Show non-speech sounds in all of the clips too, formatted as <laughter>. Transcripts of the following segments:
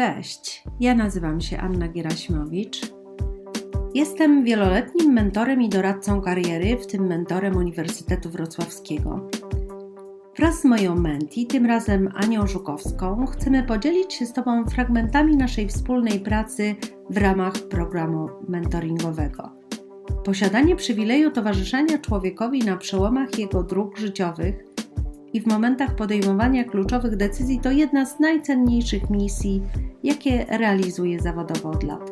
Cześć, ja nazywam się Anna Gieraśmowicz. Jestem wieloletnim mentorem i doradcą kariery, w tym mentorem Uniwersytetu Wrocławskiego. Wraz z moją menti, tym razem Anią Żukowską, chcemy podzielić się z Tobą fragmentami naszej wspólnej pracy w ramach programu mentoringowego. Posiadanie przywileju towarzyszenia człowiekowi na przełomach jego dróg życiowych i w momentach podejmowania kluczowych decyzji to jedna z najcenniejszych misji, jakie realizuję zawodowo od lat.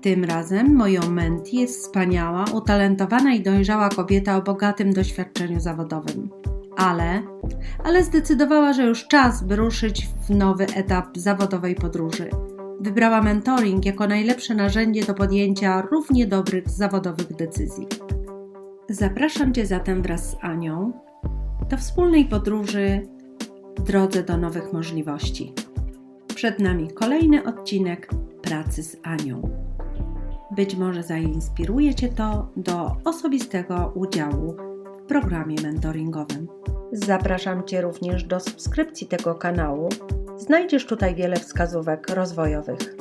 Tym razem moją menti jest wspaniała, utalentowana i dojrzała kobieta o bogatym doświadczeniu zawodowym. Ale, ale zdecydowała, że już czas, by ruszyć w nowy etap zawodowej podróży. Wybrała mentoring jako najlepsze narzędzie do podjęcia równie dobrych zawodowych decyzji. Zapraszam Cię zatem wraz z Anią do wspólnej podróży w drodze do nowych możliwości. Przed nami kolejny odcinek pracy z Anią. Być może zainspiruje Cię to do osobistego udziału w programie mentoringowym. Zapraszam Cię również do subskrypcji tego kanału. Znajdziesz tutaj wiele wskazówek rozwojowych.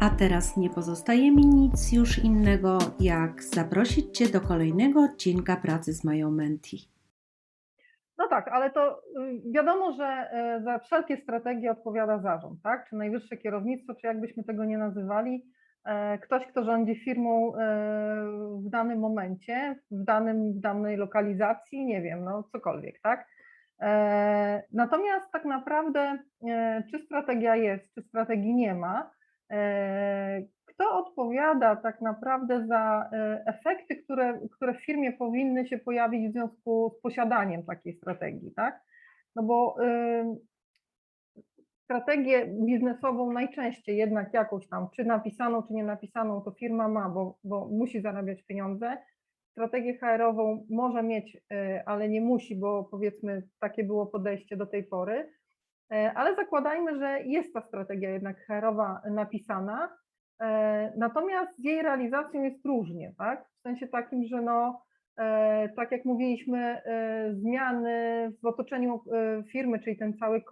A teraz nie pozostaje mi nic już innego, jak zaprosić Cię do kolejnego odcinka pracy z moją menti. No tak, ale to y, wiadomo, że y, za wszelkie strategie odpowiada zarząd, tak? Czy najwyższe kierownictwo, czy jakbyśmy tego nie nazywali, e, ktoś, kto rządzi firmą e, w danym momencie, w, danym, w danej lokalizacji, nie wiem, no cokolwiek, tak? E, natomiast tak naprawdę, czy strategia jest, czy strategii nie ma, kto odpowiada tak naprawdę za e, efekty, które, które w firmie powinny się pojawić w związku z posiadaniem takiej strategii, tak? No bo y, strategię biznesową najczęściej jednak jakąś tam, czy napisaną, czy nie napisaną, to firma ma, bo, bo musi zarabiać pieniądze. Strategię HR-ową może mieć, y, ale nie musi, bo powiedzmy takie było podejście do tej pory. Y, ale zakładajmy, że jest ta strategia jednak HR-owa napisana, E, natomiast z jej realizacją jest różnie, tak? W sensie takim, że no, e, tak jak mówiliśmy, e, zmiany w otoczeniu firmy, czyli ten cały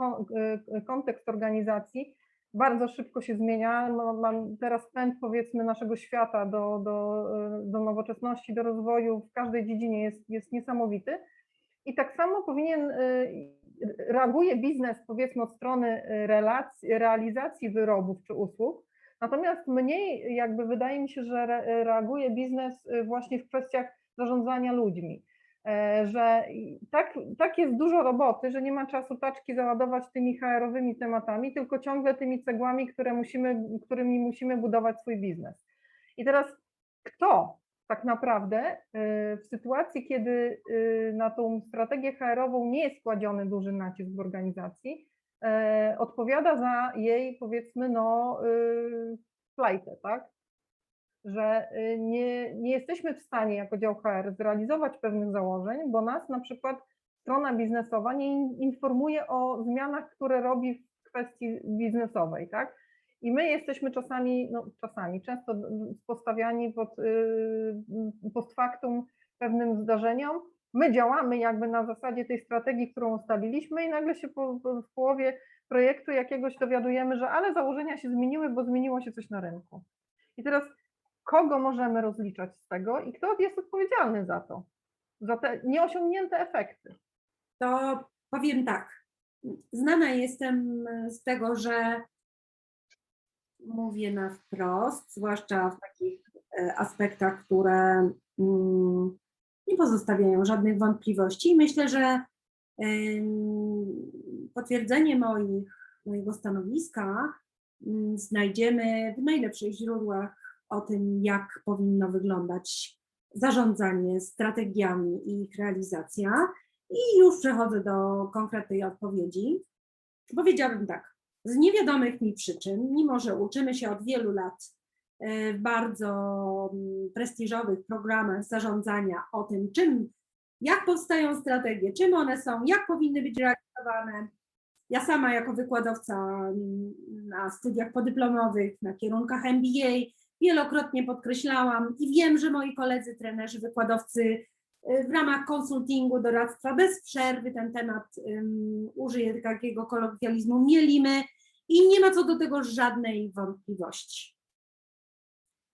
kontekst organizacji, bardzo szybko się zmienia. No, mam teraz pęd powiedzmy naszego świata do, do, do nowoczesności, do rozwoju w każdej dziedzinie jest, jest niesamowity. I tak samo powinien, reaguje biznes powiedzmy od strony relacji, realizacji wyrobów czy usług, Natomiast mniej jakby wydaje mi się, że reaguje biznes y, właśnie w kwestiach zarządzania ludźmi. E, że tak, tak jest dużo roboty, że nie ma czasu taczki załadować tymi HR-owymi tematami, tylko ciągle tymi cegłami, które musimy, którymi musimy budować swój biznes. I teraz kto tak naprawdę y, w sytuacji, kiedy y, na tą strategię HR-ową nie jest kładziony duży nacisk w organizacji, odpowiada za jej, powiedzmy, no, y, flajtę, tak? Że y, nie, nie jesteśmy w stanie jako dział HR zrealizować pewnych założeń, bo nas na przykład strona biznesowa nie informuje o zmianach, które robi w kwestii biznesowej, tak? I my jesteśmy czasami, no czasami, często postawiani pod y, post factum pewnym zdarzeniom, my działamy jakby na zasadzie tej strategii, którą ustaliliśmy i nagle się po, po, w połowie projektu jakiegoś dowiadujemy, że ale założenia się zmieniły, bo zmieniło się coś na rynku. I teraz kogo możemy rozliczać z tego i kto jest odpowiedzialny za to, za te nieosiągnięte efekty? To powiem tak. Znana jestem z tego, że mówię na wprost, zwłaszcza w takich e, aspektach, które mm, nie pozostawiają żadnych wątpliwości. Myślę, że potwierdzenie moich, mojego stanowiska znajdziemy w najlepszych źródłach o tym, jak powinno wyglądać zarządzanie strategiami i ich realizacja. I już przechodzę do konkretnej odpowiedzi. Powiedziałabym tak, z niewiadomych mi przyczyn, mimo że uczymy się od wielu lat w bardzo mm, prestiżowych programach zarządzania o tym, czym, jak powstają strategie, czym one są, jak powinny być realizowane. Ja sama jako wykładowca mm, na studiach podyplomowych, na kierunkach MBA wielokrotnie podkreślałam i wiem, że moi koledzy, trenerzy, wykładowcy e, w ramach konsultingu, doradztwa bez przerwy ten temat um, użyję takiego kolokwializmu, mielimy I nie ma co do tego żadnej wątpliwości.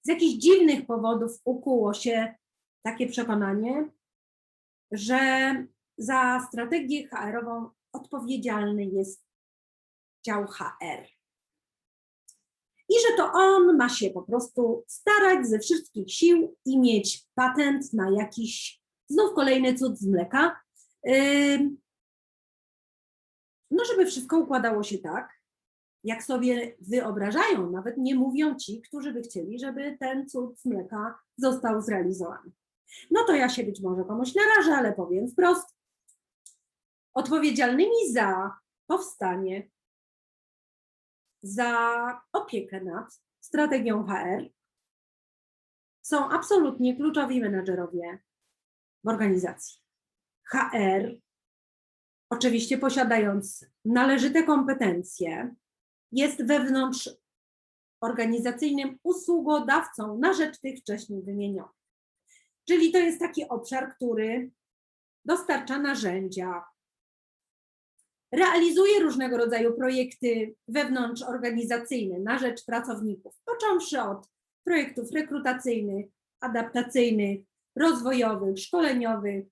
Z jakichś dziwnych powodów ukuło się takie przekonanie, że za strategię HR-ową odpowiedzialny jest dział HR. I że to on ma się po prostu starać ze wszystkich sił i mieć patent na jakiś, znów kolejny cud z mleka. No, żeby wszystko układało się tak, jak sobie wyobrażają, nawet nie mówią ci, którzy by chcieli, żeby ten cud z mleka został zrealizowany. No to ja się być może komuś narażę, ale powiem wprost. Odpowiedzialnymi za powstanie, za opiekę nad strategią HR są absolutnie kluczowi menedżerowie w organizacji. HR, oczywiście posiadając należyte kompetencje, jest wewnątrz organizacyjnym usługodawcą na rzecz tych wcześniej wymienionych. Czyli to jest taki obszar, który dostarcza narzędzia, realizuje różnego rodzaju projekty wewnątrzorganizacyjne na rzecz pracowników, począwszy od projektów rekrutacyjnych, adaptacyjnych, rozwojowych, szkoleniowych,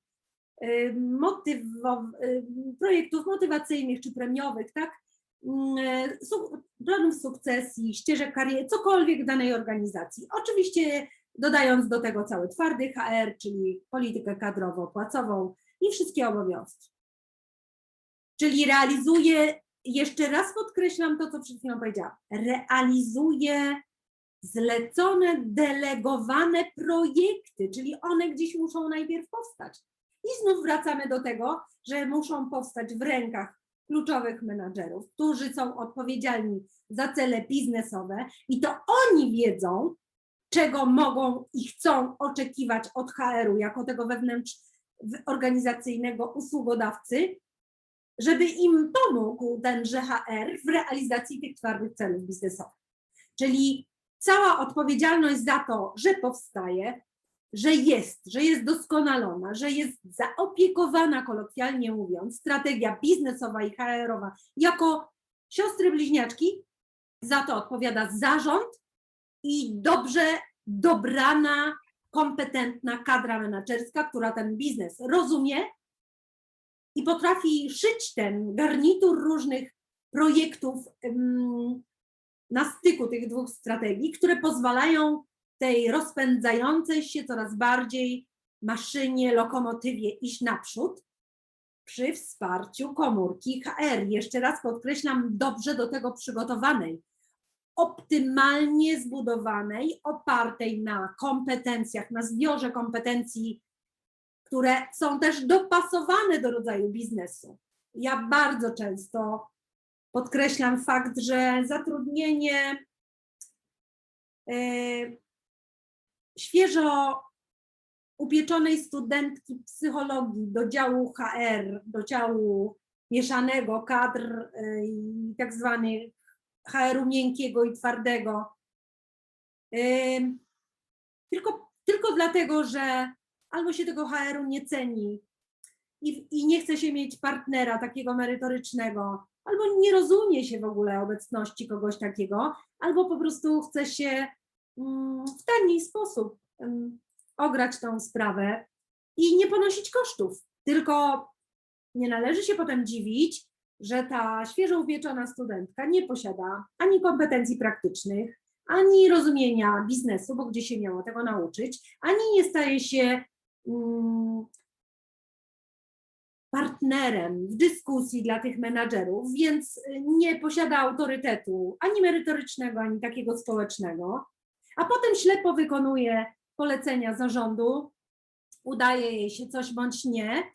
y, motywow- y, projektów motywacyjnych czy premiowych, tak? Mm, su- planów sukcesji, ścieżek kariery, cokolwiek danej organizacji. Oczywiście dodając do tego cały twardy HR, czyli politykę kadrowo-płacową i wszystkie obowiązki. Czyli realizuje, jeszcze raz podkreślam to, co przed chwilą powiedziałam, realizuje zlecone, delegowane projekty, czyli one gdzieś muszą najpierw powstać. I znów wracamy do tego, że muszą powstać w rękach kluczowych menadżerów, którzy są odpowiedzialni za cele biznesowe i to oni wiedzą, czego mogą i chcą oczekiwać od HR-u jako tego wewnątrz organizacyjnego usługodawcy, żeby im pomógł tenże HR w realizacji tych twardych celów biznesowych. Czyli cała odpowiedzialność za to, że powstaje, że jest, że jest doskonalona, że jest zaopiekowana, kolokwialnie mówiąc, strategia biznesowa i HR-owa jako siostry bliźniaczki, za to odpowiada zarząd i dobrze dobrana, kompetentna kadra menedżerska, która ten biznes rozumie i potrafi szyć ten garnitur różnych projektów na styku tych dwóch strategii, które pozwalają tej rozpędzającej się coraz bardziej maszynie, lokomotywie iść naprzód przy wsparciu komórki HR. Jeszcze raz podkreślam, dobrze do tego przygotowanej, optymalnie zbudowanej, opartej na kompetencjach, na zbiorze kompetencji, które są też dopasowane do rodzaju biznesu. Ja bardzo często podkreślam fakt, że zatrudnienie e, świeżo upieczonej studentki psychologii do działu HR, do działu mieszanego kadr e, i tak zwanych HR-u miękkiego i twardego. Tylko, tylko dlatego, że albo się tego HR-u nie ceni i, i nie chce się mieć partnera takiego merytorycznego, albo nie rozumie się w ogóle obecności kogoś takiego, albo po prostu chce się w tani sposób ograć tą sprawę i nie ponosić kosztów. Tylko nie należy się potem dziwić, że ta świeżo upieczona studentka nie posiada ani kompetencji praktycznych, ani rozumienia biznesu, bo gdzie się miało tego nauczyć, ani nie staje się mm, partnerem w dyskusji dla tych menadżerów, więc nie posiada autorytetu ani merytorycznego, ani takiego społecznego, a potem ślepo wykonuje polecenia zarządu, udaje jej się coś bądź nie,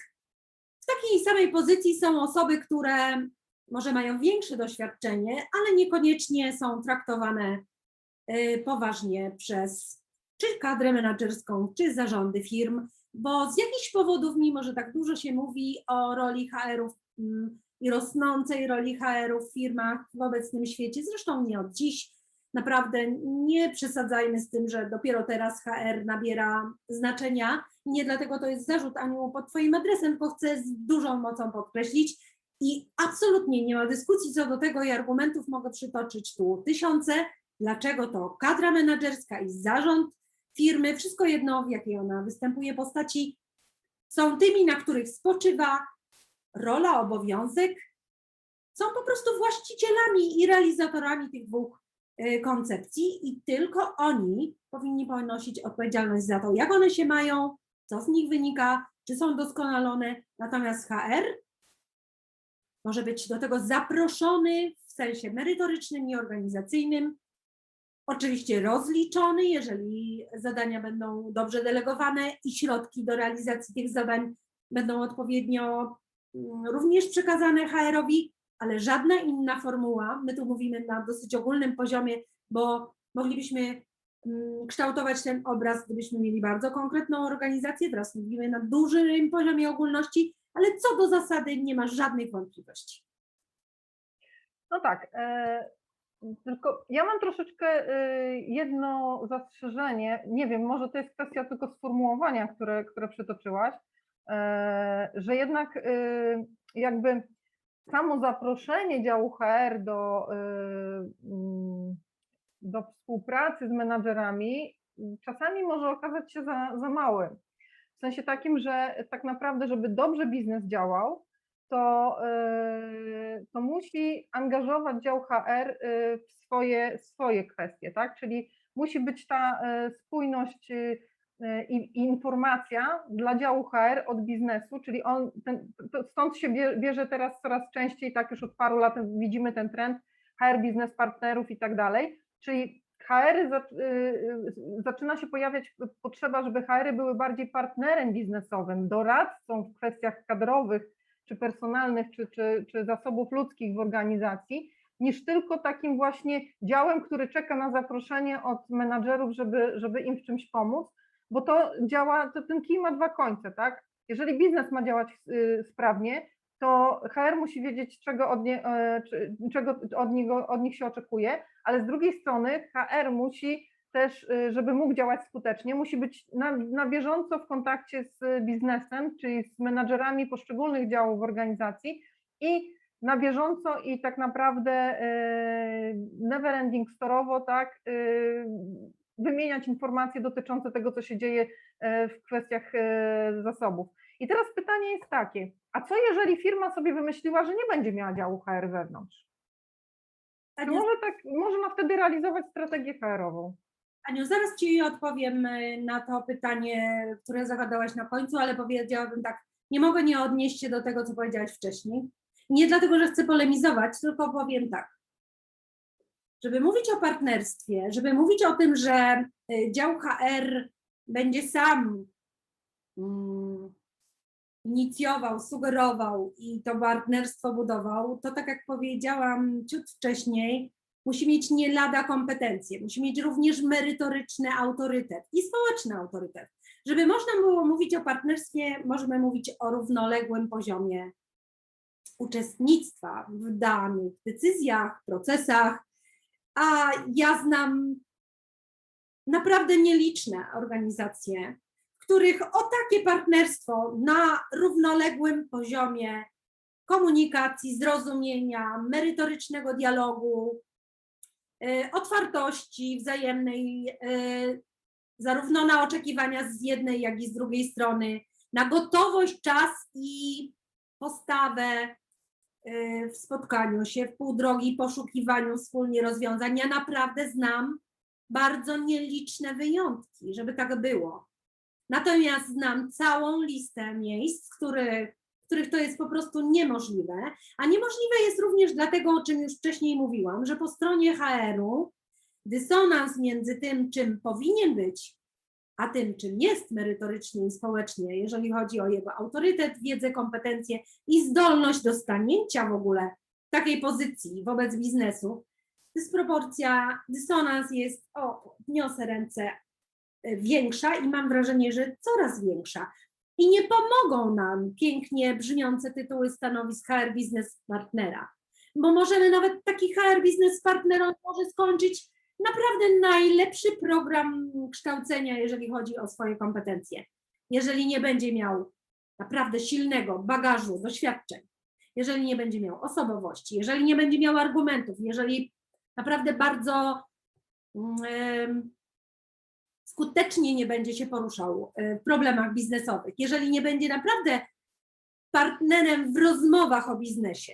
w takiej samej pozycji są osoby, które może mają większe doświadczenie, ale niekoniecznie są traktowane y, poważnie przez czy kadrę menedżerską, czy zarządy firm, bo z jakichś powodów, mimo że tak dużo się mówi o roli HR-ów mm, i rosnącej roli HR-ów w firmach w obecnym świecie, zresztą nie od dziś, naprawdę nie przesadzajmy z tym, że dopiero teraz HR nabiera znaczenia. Nie dlatego to jest zarzut Aniu pod Twoim adresem, tylko chcę z dużą mocą podkreślić, I absolutnie nie ma dyskusji co do tego i argumentów mogę przytoczyć tu tysiące, dlaczego to kadra menedżerska i zarząd firmy, wszystko jedno w jakiej ona występuje postaci, są tymi, na których spoczywa rola, obowiązek, są po prostu właścicielami i realizatorami tych dwóch koncepcji i tylko oni powinni ponosić odpowiedzialność za to, jak one się mają, co z nich wynika, czy są doskonalone. Natomiast HR może być do tego zaproszony w sensie merytorycznym i organizacyjnym, oczywiście rozliczony, jeżeli zadania będą dobrze delegowane i środki do realizacji tych zadań będą odpowiednio mm, również przekazane HR-owi, ale żadna inna formuła, my tu mówimy na dosyć ogólnym poziomie, bo moglibyśmy mm, kształtować ten obraz, gdybyśmy mieli bardzo konkretną organizację, teraz mówimy na dużym poziomie ogólności, ale co do zasady nie ma żadnych wątpliwości. No tak. e, Tylko ja mam troszeczkę e, jedno zastrzeżenie. Nie wiem, może to jest kwestia tylko sformułowania, które, które przytoczyłaś, e, że jednak jakby samo zaproszenie działu HR do, e, mm, do współpracy z menadżerami czasami może okazać się za, za małe. W sensie takim, że tak naprawdę, żeby dobrze biznes działał, to, y, to musi angażować dział HR y, w swoje, swoje kwestie, tak? Czyli musi być ta y, spójność y, y, informacja dla działu HR od biznesu, czyli on, ten, stąd się bie- bierze teraz coraz częściej, tak już od paru lat widzimy ten trend, HR biznes partnerów i tak dalej, czyli HR y, zaczyna się pojawiać potrzeba, żeby HR były bardziej partnerem biznesowym, doradcą w kwestiach kadrowych, czy personalnych, czy, czy, czy zasobów ludzkich w organizacji, niż tylko takim właśnie działem, który czeka na zaproszenie od menadżerów, żeby, żeby im w czymś pomóc, bo to działa, to ten kij ma dwa końce, tak? Jeżeli biznes ma działać y, sprawnie, to HR musi wiedzieć, czego od, nie, e, czego od, niego, od nich się oczekuje, ale z drugiej strony HR musi też, y, żeby mógł działać skutecznie, musi być na, na bieżąco w kontakcie z biznesem, czyli z menadżerami poszczególnych działów organizacji i na bieżąco i tak naprawdę y, never ending storowo, tak, y, wymieniać informacje dotyczące tego, co się dzieje e, w kwestiach e, zasobów. I teraz pytanie jest takie, a co jeżeli firma sobie wymyśliła, że nie będzie miała działu HR wewnątrz? Aniu, może, tak, może wtedy realizować strategię HR-ową? Aniu, zaraz Ci odpowiem y, na to pytanie, które zagadałaś na końcu, ale powiedziałabym tak, nie mogę nie odnieść się do tego, co powiedziałaś wcześniej. Nie dlatego, że chcę polemizować, tylko powiem tak. Żeby mówić o partnerstwie, żeby mówić o tym, że y, dział HR będzie sam mm, inicjował, sugerował i to partnerstwo budował, to tak jak powiedziałam ciut wcześniej, musi mieć nie lada kompetencje, musi mieć również merytoryczny autorytet i społeczny autorytet. Żeby można było mówić o partnerstwie, możemy mówić o równoległym poziomie uczestnictwa w danych decyzjach, procesach, a ja znam naprawdę nieliczne organizacje, w których o takie partnerstwo na równoległym poziomie komunikacji, zrozumienia, merytorycznego dialogu, y, otwartości wzajemnej, y, zarówno na oczekiwania z jednej, jak i z drugiej strony, na gotowość, czas i postawę w spotkaniu się, w pół drogi, poszukiwaniu wspólnie rozwiązań. Ja naprawdę znam bardzo nieliczne wyjątki, żeby tak było. Natomiast znam całą listę miejsc, których, których to jest po prostu niemożliwe. A niemożliwe jest również dlatego, o czym już wcześniej mówiłam, że po stronie HR-u dysonans między tym, czym powinien być, a tym, czym jest merytorycznie i społecznie, jeżeli chodzi o jego autorytet, wiedzę, kompetencje i zdolność do stanięcia w ogóle takiej pozycji wobec biznesu, dysproporcja, dysonans jest, o, niosę ręce, y, większa i mam wrażenie, że coraz większa. I nie pomogą nam pięknie brzmiące tytuły stanowisk HR Business Partnera, bo możemy nawet taki HR Business Partner może skończyć naprawdę najlepszy program kształcenia, jeżeli chodzi o swoje kompetencje. Jeżeli nie będzie miał naprawdę silnego bagażu doświadczeń, jeżeli nie będzie miał osobowości, jeżeli nie będzie miał argumentów, jeżeli naprawdę bardzo mm, skutecznie nie będzie się poruszał e, w problemach biznesowych, jeżeli nie będzie naprawdę partnerem w rozmowach o biznesie,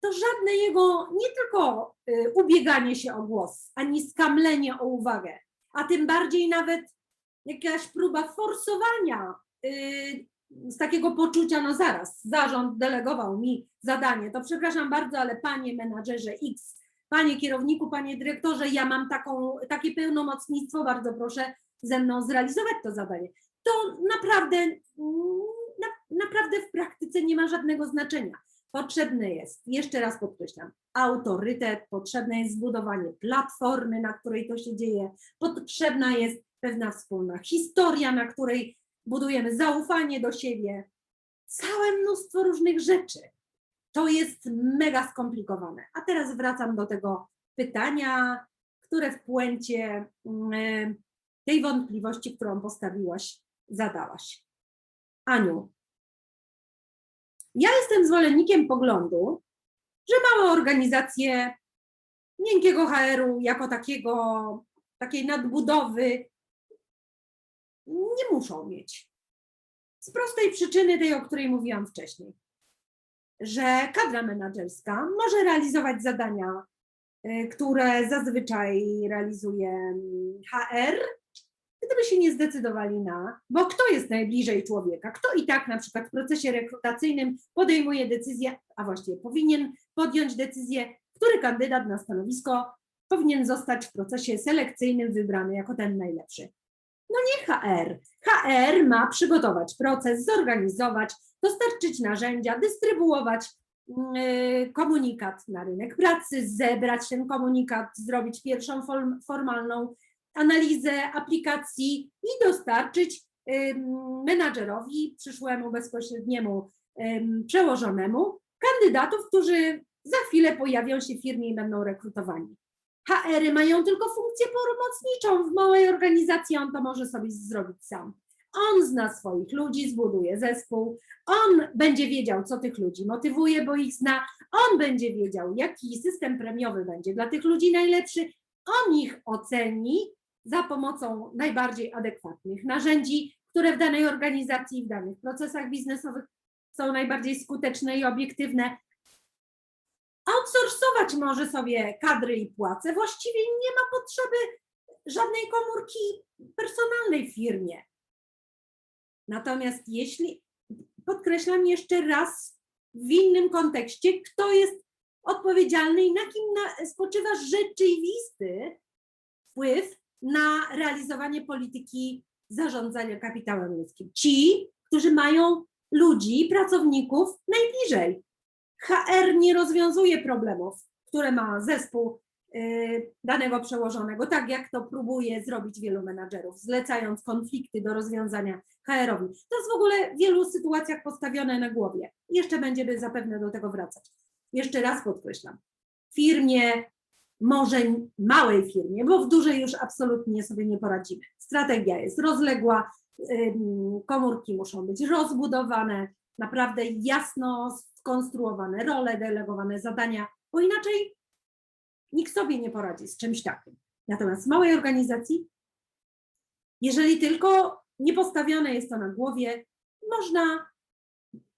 to żadne jego nie tylko y, ubieganie się o głos, ani skamlenie o uwagę, a tym bardziej nawet jakaś próba forsowania y, z takiego poczucia, no zaraz, zarząd delegował mi zadanie, to przepraszam bardzo, ale panie menadżerze X, panie kierowniku, panie dyrektorze, ja mam taką, takie pełnomocnictwo, bardzo proszę ze mną zrealizować to zadanie. To naprawdę, mm, na, naprawdę w praktyce nie ma żadnego znaczenia. Potrzebny jest, jeszcze raz podkreślam, autorytet, potrzebne jest zbudowanie platformy, na której to się dzieje, potrzebna jest pewna wspólna historia, na której budujemy zaufanie do siebie, całe mnóstwo różnych rzeczy. To jest mega skomplikowane. A teraz wracam do tego pytania, które w puencie mm, tej wątpliwości, którą postawiłaś, zadałaś. Aniu, ja jestem zwolennikiem poglądu, że małe organizacje miękkiego HR-u jako takiego, takiej nadbudowy nie muszą mieć. Z prostej przyczyny tej, o której mówiłam wcześniej, że kadra menedżerska może realizować zadania, y, które zazwyczaj realizuje mm, HR, gdyby się nie zdecydowali na, bo kto jest najbliżej człowieka, kto i tak na przykład w procesie rekrutacyjnym podejmuje decyzję, a właściwie powinien podjąć decyzję, który kandydat na stanowisko powinien zostać w procesie selekcyjnym wybrany jako ten najlepszy. No nie HR. HR ma przygotować proces, zorganizować, dostarczyć narzędzia, dystrybuować yy, komunikat na rynek pracy, zebrać ten komunikat, zrobić pierwszą form, formalną analizę aplikacji i dostarczyć menadżerowi, przyszłemu bezpośredniemu przełożonemu, kandydatów, którzy za chwilę pojawią się w firmie i będą rekrutowani. HR-y mają tylko funkcję pomocniczą w małej organizacji, on to może sobie zrobić sam. On zna swoich ludzi, zbuduje zespół, on będzie wiedział, co tych ludzi motywuje, bo ich zna, on będzie wiedział, jaki system premiowy będzie dla tych ludzi najlepszy, on ich oceni za pomocą najbardziej adekwatnych narzędzi, które w danej organizacji, w danych procesach biznesowych są najbardziej skuteczne i obiektywne. Outsourcować może sobie kadry i płace. Właściwie nie ma potrzeby żadnej komórki personalnej w firmie. Natomiast jeśli, podkreślam jeszcze raz w innym kontekście, kto jest odpowiedzialny i na kim spoczywa rzeczywisty wpływ na realizowanie polityki zarządzania kapitałem ludzkim. Ci, którzy mają ludzi, pracowników najbliżej. HR nie rozwiązuje problemów, które ma zespół y, danego przełożonego, tak jak to próbuje zrobić wielu menadżerów, zlecając konflikty do rozwiązania HR-owi. To jest w ogóle w wielu sytuacjach postawione na głowie. Jeszcze będziemy zapewne do tego wracać. Jeszcze raz podkreślam. Firmie, może małej firmie, bo w dużej już absolutnie sobie nie poradzimy. Strategia jest rozległa, komórki muszą być rozbudowane, naprawdę jasno skonstruowane role, delegowane zadania, bo inaczej nikt sobie nie poradzi z czymś takim. Natomiast w małej organizacji, jeżeli tylko nie postawione jest to na głowie, można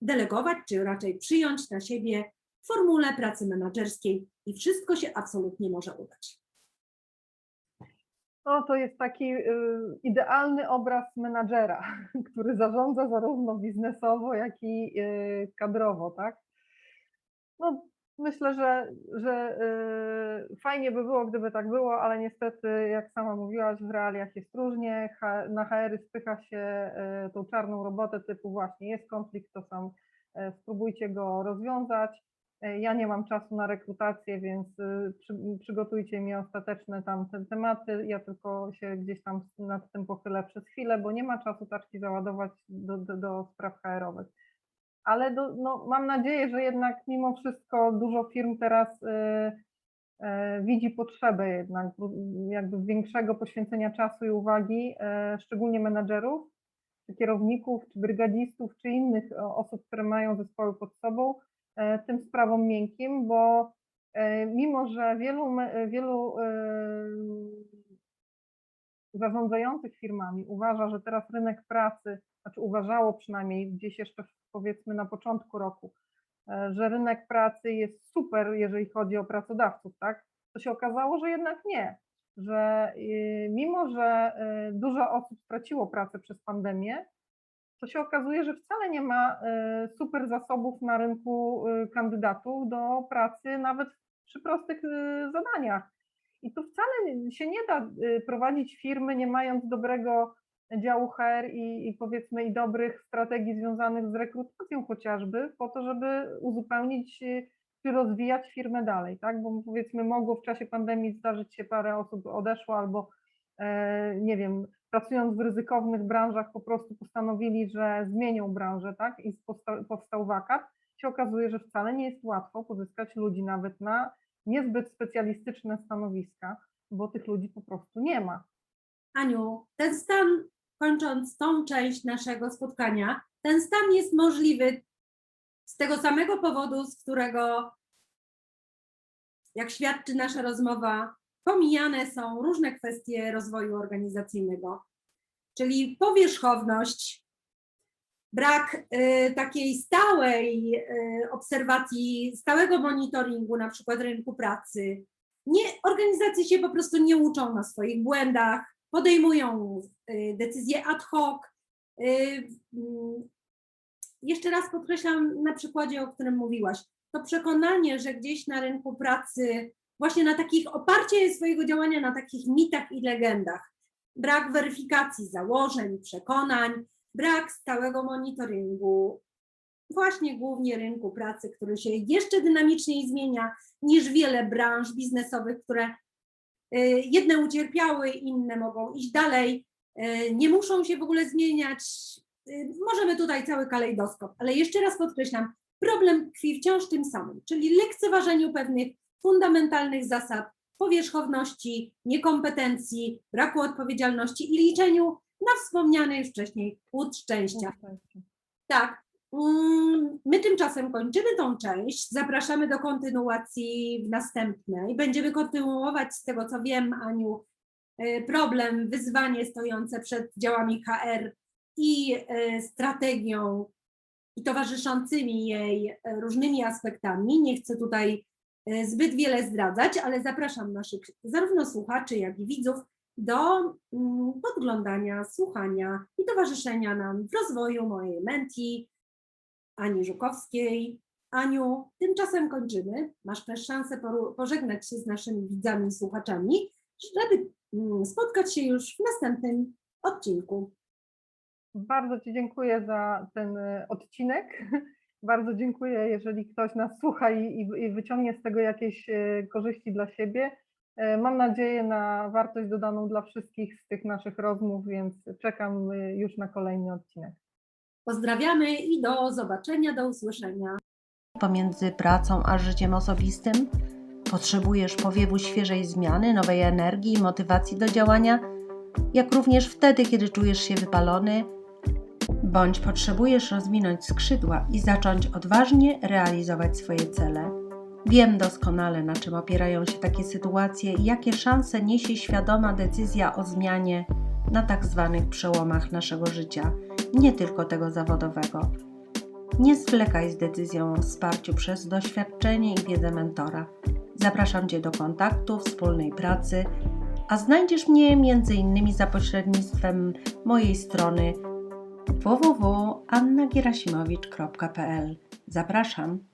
delegować, czy raczej przyjąć na siebie formule pracy menedżerskiej i wszystko się absolutnie może udać. No, to jest taki y, idealny obraz menadżera, <laughs> który zarządza zarówno biznesowo, jak i y, kadrowo, tak? No, myślę, że, że y, fajnie by było, gdyby tak było, ale niestety, jak sama mówiłaś, w realiach jest różnie. Na HR spycha się y, tą czarną robotę typu właśnie jest konflikt, to sam y, spróbujcie go rozwiązać. Y, Ja nie mam czasu na rekrutację, więc y, przy, przygotujcie mi ostateczne tam te tematy. Ja tylko się gdzieś tam nad tym pochylę przez chwilę, bo nie ma czasu taczki załadować do, do, do spraw HR-owych ale do, no, mam nadzieję, że jednak mimo wszystko dużo firm teraz y, widzi potrzebę jednak jakby większego poświęcenia czasu i uwagi, szczególnie menadżerów, czy kierowników, czy brygadzistów, czy innych osób, które mają zespoły pod sobą, e, tym sprawom miękkim, bo e, mimo, że wielu, wielu e, zarządzających firmami uważa, że teraz rynek pracy, znaczy uważało przynajmniej gdzieś jeszcze powiedzmy na początku roku, e, że rynek pracy jest super, jeżeli chodzi o pracodawców, tak? To się okazało, że jednak nie, że mimo, że dużo osób straciło pracę przez pandemię, to się okazuje, że wcale nie ma y, super zasobów na rynku y, kandydatów do pracy, nawet przy prostych y, zadaniach. I tu wcale się nie da prowadzić firmy, nie mając dobrego działu HR i, i powiedzmy i dobrych strategii związanych z rekrutacją chociażby, po to, żeby uzupełnić czy rozwijać firmę dalej, tak? Bo powiedzmy mogło w czasie pandemii zdarzyć się parę osób odeszło albo e, nie wiem, pracując w ryzykownych branżach po prostu postanowili, że zmienią branżę, tak? I powstał, powstał wakat. Się okazuje, że wcale nie jest łatwo pozyskać ludzi nawet na niezbyt specjalistyczne stanowiska, bo tych ludzi po prostu nie ma. Aniu, ten stan, kończąc tą część naszego spotkania, ten stan jest możliwy z tego samego powodu, z którego, jak świadczy nasza rozmowa, pomijane są różne kwestie rozwoju organizacyjnego, czyli powierzchowność, brak y, takiej stałej y, obserwacji, stałego monitoringu, na przykład rynku pracy. Nie, organizacje się po prostu nie uczą na swoich błędach, podejmują y, decyzje ad hoc. Mm, Jeszcze raz podkreślam na przykładzie, o którym mówiłaś, to przekonanie, że gdzieś na rynku pracy, właśnie na takich, oparcie swojego działania na takich mitach i legendach, brak weryfikacji założeń, przekonań, brak stałego monitoringu, właśnie głównie rynku pracy, który się jeszcze dynamiczniej zmienia niż wiele branż biznesowych, które y, jedne ucierpiały, inne mogą iść dalej, y, nie muszą się w ogóle zmieniać. Y, Możemy tutaj cały kalejdoskop, ale jeszcze raz podkreślam, problem tkwi wciąż tym samym, czyli lekceważeniu pewnych fundamentalnych zasad powierzchowności, niekompetencji, braku odpowiedzialności i liczeniu na wspomniany już wcześniej łód szczęścia. Tak. Mm, My tymczasem kończymy tą część. Zapraszamy do kontynuacji w następnej. Będziemy kontynuować z tego, co wiem, Aniu, y, problem, wyzwanie stojące przed działami HR i y, strategią i towarzyszącymi jej y, różnymi aspektami. Nie chcę tutaj zbyt wiele zdradzać, ale zapraszam naszych zarówno słuchaczy, jak i widzów do mm, podglądania, słuchania i towarzyszenia nam w rozwoju mojej menti, Ani Żukowskiej. Aniu, tymczasem kończymy. Masz też szansę pożegnać się z naszymi widzami i słuchaczami, żeby mm, spotkać się już w następnym odcinku. Bardzo Ci dziękuję za ten e, odcinek. <laughs> Bardzo dziękuję, jeżeli ktoś nas słucha i, i, i wyciągnie z tego jakieś e, korzyści dla siebie. E, Mam nadzieję na wartość dodaną dla wszystkich z tych naszych rozmów, więc czekam e, już na kolejny odcinek. Pozdrawiamy i do zobaczenia, do usłyszenia. Pomiędzy pracą a życiem osobistym potrzebujesz powiewu świeżej zmiany, nowej energii i motywacji do działania, jak również wtedy, kiedy czujesz się wypalony, bądź potrzebujesz rozwinąć skrzydła i zacząć odważnie realizować swoje cele. Wiem doskonale, na czym opierają się takie sytuacje i jakie szanse niesie świadoma decyzja o zmianie na tak zwanych przełomach naszego życia, nie tylko tego zawodowego. Nie zwlekaj z decyzją o wsparciu przez doświadczenie i wiedzę mentora. Zapraszam Cię do kontaktu, wspólnej pracy, a znajdziesz mnie m.in. za pośrednictwem mojej strony www.annagirasimowicz.pl. Zapraszam.